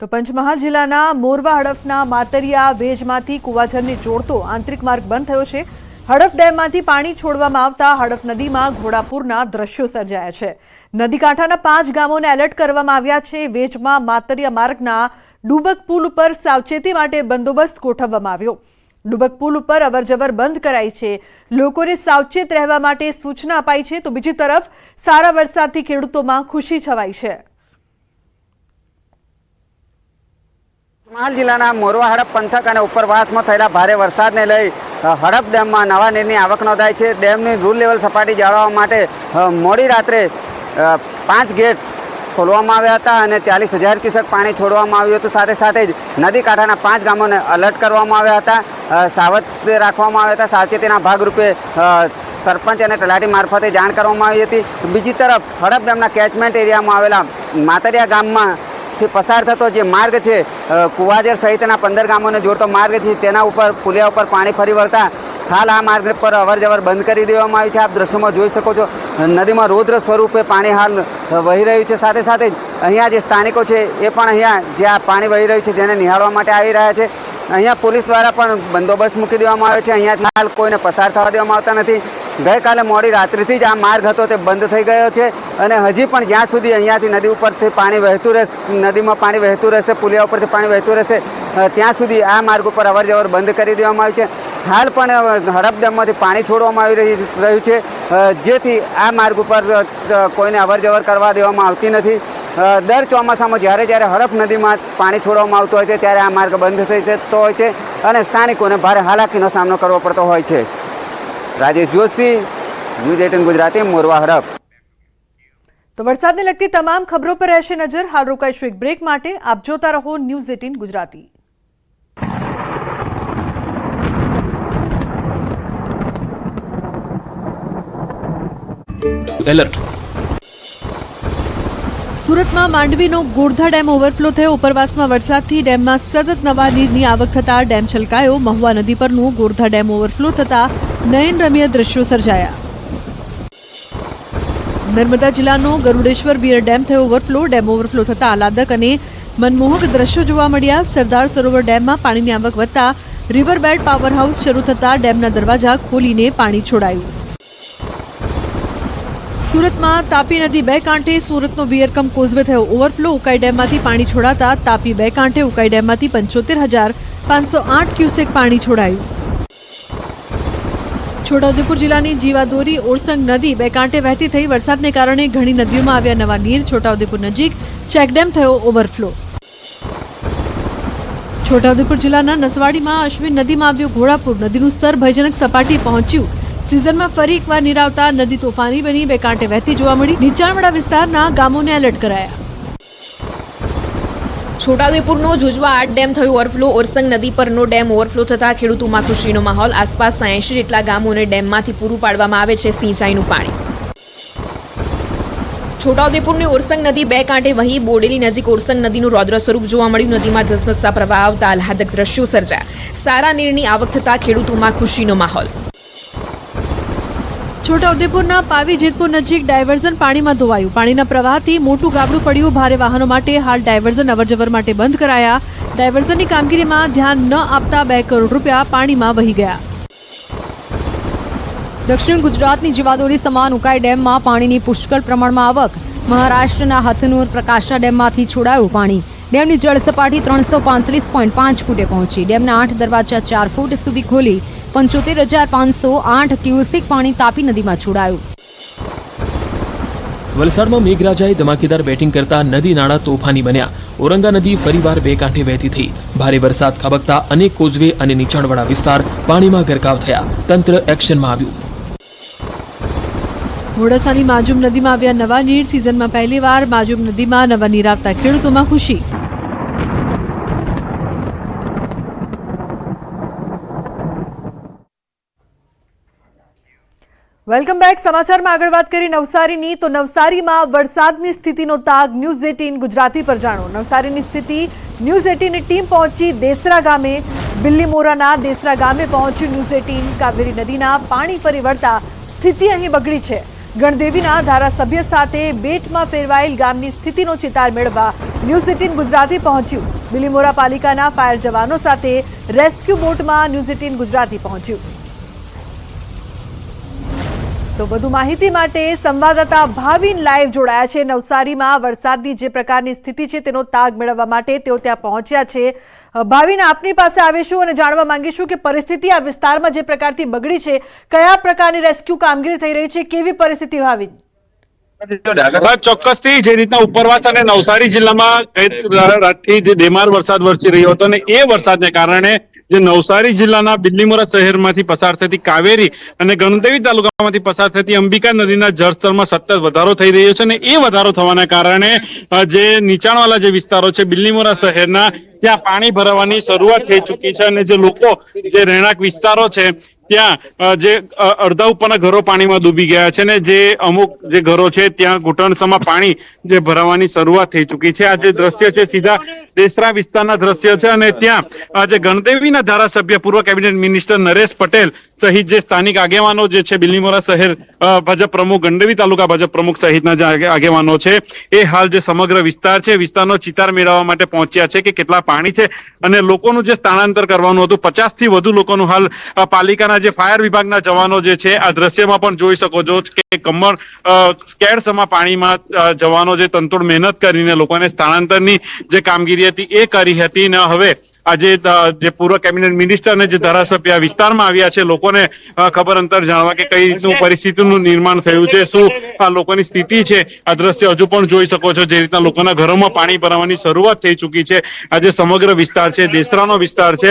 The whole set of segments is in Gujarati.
તો પંચમહાલ જિલ્લાના મોરવા હડફના માતરિયા વેજમાંથી કુવાજરને જોડતો આંતરિક માર્ગ બંધ થયો છે. હડફ ડેમમાંથી પાણી છોડવામાં આવતા હડફ નદીમાં ઘોડાપુરના દ્રશ્યો સર્જાયા છે. નદી કાંઠાના પાંચ ગામોને એલર્ટ કરવામાં આવ્યા છે. વેજમાં માતરિયા માર્ગના ડુબક પુલ ઉપર સાવચેતી માટે બંદોબસ્ત ગોઠવવામાં આવ્યો. ડુબક પુલ ઉપર અવરજવર બંધ કરાઈ છે. લોકોને સાવચેત રહેવા માટે સૂચના અપાઈ છે. તો બીજી તરફ સારા વરસાદથી ખેડૂતોમાં ખુશી છવાઈ છે. પંચમહાલ જિલ્લાના મોરવા હડપ પંથક અને ઉપરવાસમાં થયેલા ભારે વરસાદને લઈ હડપ ડેમમાં નવા નીરની આવક નોંધાઈ છે. ડેમની રૂલ લેવલ સપાટી જાળવવા માટે મોડી રાત્રે પાંચ ગેટ ખોલવામાં આવ્યા હતા અને ચાલીસ હજાર ક્યુસેક પાણી છોડવામાં આવ્યું હતું. સાથે સાથે જ નદી કાંઠાના પાંચ ગામોને અલર્ટ કરવામાં આવ્યા હતા. સાવધ રાખવામાં આવ્યા હતા. સાવચેતીના ભાગરૂપે સરપંચ અને તલાટી મારફતે જાણ કરવામાં આવી હતી. બીજી તરફ હડપ ડેમના કેચમેન્ટ એરિયામાં આવેલા માતરિયા ગામમાં થી પસાર થતો જે માર્ગ છે કુવાજર સહિતના પંદર ગામોને જોડતો માર્ગ છે, તેના ઉપર, પુલિયા ઉપર પાણી ફરી વળતા હાલ આ માર્ગ પર અવર જવર બંધ કરી દેવામાં આવી છે. આપ દ્રશ્યોમાં જોઈ શકો છો, નદીમાં રૌદ્ર સ્વરૂપે પાણી હાલ વહી રહ્યું છે. સાથે સાથે અહીંયા જે સ્થાનિકો છે, એ પણ અહીંયા જે આ પાણી વહી રહ્યું છે જેને નિહાળવા માટે આવી રહ્યા છે. અહીંયા પોલીસ દ્વારા પણ બંદોબસ્ત મૂકી દેવામાં આવ્યો છે. અહીંયાથી હાલ કોઈને પસાર થવા દેવામાં આવતા નથી. ગઈકાલે મોડી રાત્રિથી જ આ માર્ગ હતો, તે બંધ થઈ ગયો છે અને હજી પણ જ્યાં સુધી અહીંયાથી નદી ઉપરથી પાણી વહેતું રહેશે, નદીમાં પાણી વહેતું રહેશે, પુલિયા ઉપરથી પાણી વહેતું રહેશે ત્યાં સુધી આ માર્ગ ઉપર અવર જવર બંધ કરી દેવામાં આવ્યું છે. હાલ પણ હડપ ડેમમાંથી પાણી છોડવામાં આવી રહી, રહ્યું છે. જેથી આ માર્ગ ઉપર કોઈને અવર જવર કરવા દેવામાં આવતી નથી. દર ચોમાસામાં જ્યારે જ્યારે હડપ નદીમાં પાણી છોડવામાં આવતું હોય છે, ત્યારે આ માર્ગ બંધ થઈ જતો હોય છે અને સ્થાનિકોને ભારે હાલાકીનો સામનો કરવો પડતો હોય છે. Rajesh Joshi news eighteen Gujarati Morva Hadaf. તો વરસાદને લગતી તમામ ખબરો પર રહેશે નજર. હાલ રોકાઈશું એક બ્રેક માટે. આપ જોતા રહો ન્યૂઝ એટીન ગુજરાતી. એલર્ટ. સુરતમાં માંડવીનો ગોરધા ડેમ ઓવરફ્લો થયો. ઉપરવાસમાં વરસાદથી ડેમમાં સતત નવા નીરની આવક થતા ડેમ છલકાયો. મહુવા નદી પરનું ગોરધા ડેમ ઓવરફ્લો થતા નયનરમ્ય દ્રશ્યો સર્જાયા. નર્મદા જિલ્લાનો ગરુડેશ્વર બિયર ડેમ થયો ઓવરફ્લો. ડેમ ઓવરફ્લો થતા આહલાદક અને મનમોહક દ્રશ્યો જોવા મળ્યા. સરદાર સરોવર ડેમમાં પાણીની આવક વધતા રિવરબેડ પાવર હાઉસ શરૂ થતા ડેમના દરવાજા ખોલીને પાણી છોડાયું. સુરતમાં તાપી નદી બે કાંઠે સુરતનો વિયરકમ કોઝવે થયો. ઓવરફ્લો ઉકાઈ ડેમમાંથી પાણી છોડાતા તાપી બે કાંઠે ઉકાઈ ડેમમાંથી પંચોતેર હજાર પાંચસો આઠ ક્યુસેક પાણી છોડાયું. છોટાઉદેપુર જિલ્લાની જીવાદોરી ઓરસંગ નદી બે કાંઠે વહેતી થઈ વરસાદને કારણે ઘણી નદીઓમાં આવ્યા નવા નીર. છોટાઉદેપુર નજીક ચેકડેમ થયો ઓવરફ્લો. છોટાઉદેપુર જિલ્લાના નસવાડીમાં અશ્વિન નદીમાં આવ્યું ઘોડાપુર. નદીનું સ્તર ભયજનક સપાટી પહોંચ્યું. સિઝનમાં ફરી એકવાર નીર આવતા નદી તોફાની બની. બે કાંઠે વહેતી જોવા મળી. નીચાણવાળા વિસ્તારના ગામોને એલર્ટ કરાયા. છોટાઉદેપુરનો જોજવા આઠ ડેમ થયો ઓવરફ્લો, ઓરસંગ નદી પરનો ડેમ ઓવરફ્લો થતા ખેડૂતોમાં ખુશીનો માહોલ. આસપાસ એંશી જેટલા ગામોને ડેમમાંથી પૂરું પાડવામાં આવે છે સિંચાઈનું પાણી. છોટાઉદેપુરની ઓરસંગ નદી બે કાંઠે વહી બોડેલી નજીક ઓરસંગ નદીનું રૌદ્ર સ્વરૂપ જોવા મળ્યું. નદીમાં ધસમસતા પ્રવાહ આવતા આહલાદક દ્રશ્યો સર્જાયા. સારા નીરની આવક થતા ખેડૂતોમાં ખુશીનો માહોલ. છોટાઉદેપુરના પાવી જેતપુર નજીક ડાયવર્ઝન પાણીમાં ધોવાયું. પાણીના પ્રવાહથી મોટું ગાબડું પડ્યું. ભારે વાહનો માટે હાલ ડાયવર્ઝન અવરજવર માટે બંધ કરાયા. ડાયવર્ઝનની કામગીરીમાં ધ્યાન ન આપતા બે કરોડ રૂપિયા પાણીમાં વહી ગયા. દક્ષિણ ગુજરાતની જીવાદોરી સમાન ઉકાઈ ડેમમાં પાણીની પુષ્કળ પ્રમાણમાં આવક. મહારાષ્ટ્રના હથનુર પ્રકાશા ડેમમાંથી છોડાયું પાણી. ડેમની જળ સપાટી ત્રણસો પાંત્રીસ પોઈન્ટ પાંચ ફૂટે પહોંચી. ડેમના આઠ દરવાજા ચાર ફૂટ સુધી ખોલી. પંચોતેર હજાર પાંચસો આઠ ક્યુસેક પાણી તાપી નદીમાં છોડાયું. વલસાડમાં મેઘરાજાએ ધમાકેદાર બેટિંગ કરતા નદી નાળા તોફાની બન્યા. ઓરંગા નદી ફરીવાર બે કાંઠે વહેતી થઈ. ભારે વરસાદ ખાબકતા અનેક કોઝવે અને નીચાણવાળા વિસ્તાર પાણીમાં ગરકાવ થયા. તંત્ર એક્શનમાં આવ્યું. મોડાસાની માજુમ નદીમાં આવ્યા નવા નીર સિઝનમાં પહેલીવાર માજુમ નદીમાં નવા નીર આવતા ખેડૂતોમાં ખુશી. Welcome back. સમાચારમાં આગળ વાત કરી નવસારીની. તો નવસારીમાં વરસાદની સ્થિતિનો તાગ. ન્યૂઝ એટીન ગુજરાતી પર જાણો. નવસારીની સ્થિતિ. ન્યૂઝ એટીનની ટીમ પહોંચી દેસરા ગામે. બિલ્લીમોરાના દેસરા ગામે પહોંચ્યું ન્યૂઝ એટીન કાવેરી નદીના પાણી ફરી સ્થિતિ અહીં બગડી છે. ગણદેવીના ધારાસભ્ય સાથે બેટમાં ફેરવાયેલ ગામની સ્થિતિનો ચિતાર મેળવવા ન્યૂઝ એટીન ગુજરાતી પહોંચ્યું. બિલીમોરા પાલિકાના ફાયર જવાનો સાથે રેસ્ક્યુ બોટમાં ન્યૂઝ એટીન ગુજરાતી પહોંચ્યું. તો વધુ માહિતી માટે સંવાદદાતા ભાવિન લાઈવ જોડાયા છે. નવસારીમાં વરસાદની જે પ્રકારની સ્થિતિ છે તેનો તાગ મેળવવા માટે તેઓ ત્યાં પહોંચ્યા છે. ભાવિન, આપની પાસે આવીશું અને જાણવા માંગીશું કે પરિસ્થિતિ આ વિસ્તારમાં જે પ્રકારથી બગડી છે, કયા પ્રકારની રેસ્ક્યુ કામગીરી થઈ રહી છે, કેવી પરિસ્થિતિ ભાવિન? ચોક્કસ ચોક્કસથી જે રીતના ઉપરવાસ અને નવસારી જિલ્લામાં રાતથી જે ધીમાર વરસાદ વરસી રહ્યો હતો અને એ વરસાદને કારણે જે નવસારી જિલ્લાના બિલ્લીમોરા શહેરમાંથી પસાર થતી કાવેરી અને ગણદેવી તાલુકામાંથી પસાર થતી અંબિકા નદીના જળસ્તરમાં સતત વધારો થઈ રહ્યો છે અને એ વધારો થવાના કારણે જે નીચાણવાળા જે વિસ્તારો છે, બિલ્લીમોરા શહેરના, ત્યાં પાણી ભરાવાની શરૂઆત થઈ ચૂકી છે અને જે લોકો, જે રહેણાંક વિસ્તારો છે ત્યાં જે અડધા ઉપરના ઘરો પાણીમાં ડૂબી ગયા છે ને જે અમુક જે ઘરો છે ત્યાં ઘૂંટણસમાં પાણી જે ભરાવાની શરૂઆત થઈ ચૂકી છે. આ જે દ્રશ્ય છે સીધા દેસરા વિસ્તારના દ્રશ્ય છે અને ત્યાં જે ગણદેવીના ધારાસભ્ય પૂર્વ કેબિનેટ મિનિસ્ટર નરેશ પટેલ સહિત જે સ્થાનિક આગેવાનો જે છે બિલીમોરા શહેર ભાજપ પ્રમુખ ગંડેવી તાલુકા ભાજપ પ્રમુખ સહિતના જે આગે- આગેવાનો છે એ હાલ જે સમગ્ર વિસ્તાર છે વિસ્તારનો ચિતાર મેળવવા માટે પહોંચ્યા છે કે કેટલા પાણી છે અને લોકોનું જે સ્થળાંતર કરવાનું હતું પચાસથી વધુ લોકોનું હાલ અ, પાલિકાના જે ફાયર વિભાગના જવાનો જે છે આ દ્રશ્યમાં પણ જોઈ શકો છો કે કમર અ, સ્કેડસમાં પાણીમાં જવાનો જે તંતુડ મહેનત કરીને લોકોને સ્થળાંતરની જે કામગીરી હતી એ કરી હતી ને હવે આજે જે પૂર્વ કેબિનેટ મિનિસ્ટર અને જે ધારાસભ્ય વિસ્તારમાં આવ્યા છે, લોકોને ખબર અંતર જાણવા કે કઈ રીતનું પરિસ્થિતિનું નિર્માણ થયું છે, શું લોકોની સ્થિતિ છે, આ દ્રશ્ય હજુ પણ જોઈ શકો છો, જે રીતના લોકોના ઘરોમાં પાણી ભરાવાની શરૂઆત થઈ ચૂકી છે. આજે સમગ્ર વિસ્તાર છે, દેસરાનો વિસ્તાર છે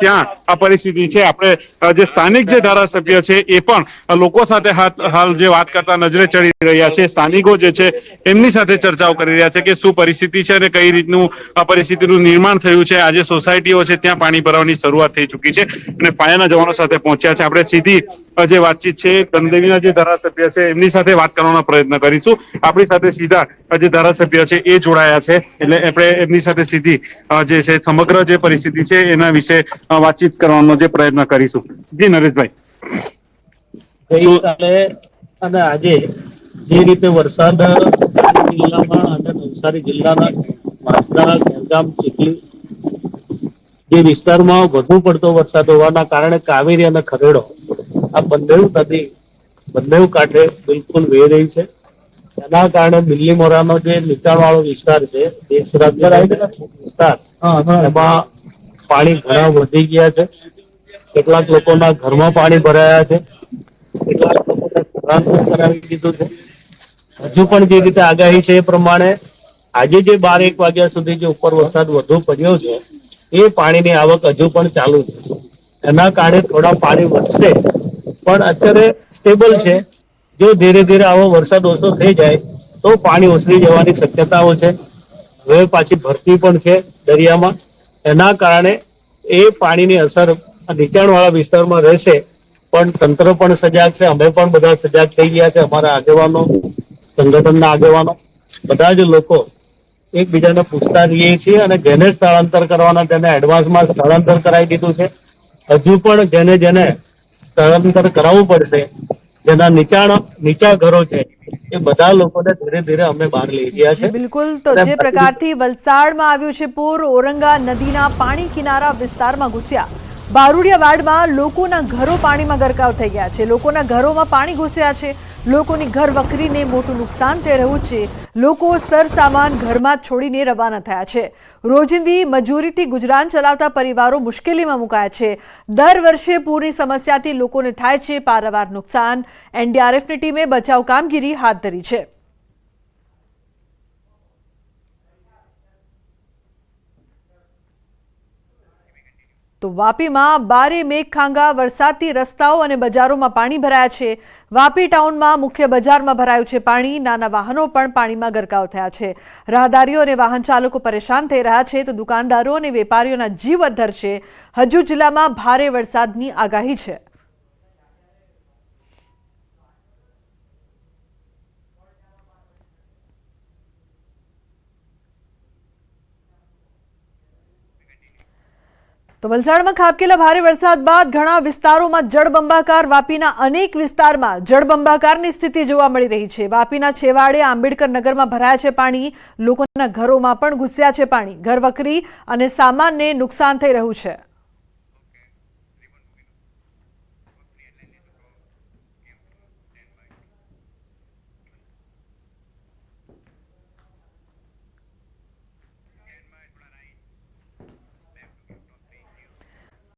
ત્યાં આ પરિસ્થિતિ છે. આપણે જે સ્થાનિક જે ધારાસભ્ય છે, એ પણ લોકો સાથે હાલ જે વાત કરતા નજરે ચડી રહ્યા છે. સ્થાનિકો જે છે, એમની સાથે ચર્ચાઓ કરી રહ્યા છે કે શું પરિસ્થિતિ છે અને કઈ રીતનું આ પરિસ્થિતિનું નિર્માણ થયું છે. આજે સોસાયટીઓ છે ત્યાં પાણી ભરાવાની શરૂઆત થઈ ચૂકી છે અને ફાયરના જવાનો સાથે પહોંચ્યા છે. આપણે સીધી જે વાતચીત છે ગંદેવીના જે ધારાસભ્ય છે એમની સાથે વાત કરવાનો પ્રયત્ન કરીશું. આપણી સાથે સીધા જે ધારાસભ્ય છે એ જોડાયા છે. એટલે આપણે એમની સાથે સીધી જે છે સમગ્ર જે પરિસ્થિતિ છે એના વિશે વાતચીત કરવાનો જે પ્રયત્ન કરીશું. જી નરેશભાઈ. અને આજે જે રીતે વરસાદ જિલ્લામાં અને નવસારી જિલ્લાના માસદા ખેરગામ ચીખલી જે વિસ્તારમાં વધુ પડતો વરસાદ હોવાના કારણે કાવેરી અને ખરેડો આ બંને નદી બંને કાંઠે બિલકુલ વહી રહી છે. એના કારણે બિલ્લીમોરાનો જે નીચાણવાળો વિસ્તાર છે રાજ્ય વિસ્તાર એમાં પાણી ઘણા વધી ગયા છે. કેટલાક લોકોના ઘરમાં પાણી ભરાયા છે. કેટલાક લોકોને સ્થળાંતર કરાવી દીધું છે. હજુ પણ જે રીતે આગાહી છે એ પ્રમાણે આજે જે બાર એક વાગ્યા સુધી જે ઉપર વરસાદ વધુ પડ્યો છે એ પાણીની આવક હજુ પણ ચાલુ છે. એના કારણે થોડા પાણી વધશે, પણ અત્યારે સ્ટેબલ છે. જો ધીરે ધીરે આવો વરસાદ ઓછો થઈ જાય, તો પાણી ઓસરી જવાની શક્યતાઓ છે. હવે પાછી ભરતી પણ છે દરિયામાં. એના કારણે એ પાણીની અસર નીચાણવાળા વિસ્તારમાં રહેશે, પણ તંત્ર પણ સજાગ છે. અમે પણ બધા સજાગ થઈ ગયા છે, અમારા આગેવાનો, સંગઠનના આગેવાનો. બધા જ લોકો એકબીજાને પૂછતા રહીએ છીએ અને જેને સ્થળાંતર કરવાના તેને એડવાન્સમાં સ્થળાંતર કરાવી દીધું છે. હજુ પણ જેને જેને સ્થળાંતર કરાવવું પડશે જેના નીચાણ નીચા ઘરો છે એ બધા લોકોને ધીરે ધીરે અમે બહાર લઈ ગયા છે. બિલકુલ. તો જે પ્રકારથી વલસાડમાં આવ્યું છે પૂર ઓરંગા નદીના પાણી કિનારા વિસ્તારમાં ઘૂસ્યા. બારુડિયા વાડમાં લોકોના ઘરો પાણીમાં ગરકાવ થઈ ગયા છે. લોકોના ઘરોમાં પાણી ઘૂસ્યા છે. લોકોની ઘર વકરીને મોટું નુકસાન થઈ રહ્યું છે. લોકો સર સામાન ઘરમાં છોડીને રવાના થયા છે. રોજિંદી મજૂરીથી ગુજરાન ચલાવતા પરિવારો મુશ્કેલીમાં મુકાયા છે. દર વર્ષે પૂરની સમસ્યાથી લોકોને થાય છે પારાવાર નુકસાન. એનડીઆરએફની ટીમે બચાવ કામગીરી હાથ ધરી છે. તો વાપીમાં બારે મેઘખાંગા વરસાદથી રસ્તાઓ અને બજારોમાં પાણી ભરાયા છે. વાપી ટાઉનમાં મુખ્ય બજારમાં ભરાયું છે પાણી. નાના વાહનો પણ પાણીમાં ગરકાવ થયા છે. રાહદારીઓ અને વાહન ચાલકો પરેશાન થઈ રહ્યા છે. તો દુકાનદારો અને વેપારીઓના જીવ અદ્ધર છે. હજુ જિલ્લામાં ભારે વરસાદની આગાહી છે. તો વલસાડમાં ખાબકેલા ભારે વરસાદ બાદ ઘણા વિસ્તારોમાં જળબંબાકાર વાપીના અનેક વિસ્તારમાં જળબંબાકારની સ્થિતિ જોવા મળી રહી છે. વાપીના છેવાડે, આંબેડકર નગરમાં ભરાયા છે પાણી. લોકોના ઘરોમાં પણ ઘૂસ્યા છે પાણી. ઘર વકરી અને સામાનને નુકસાન થઈ રહ્યું છે.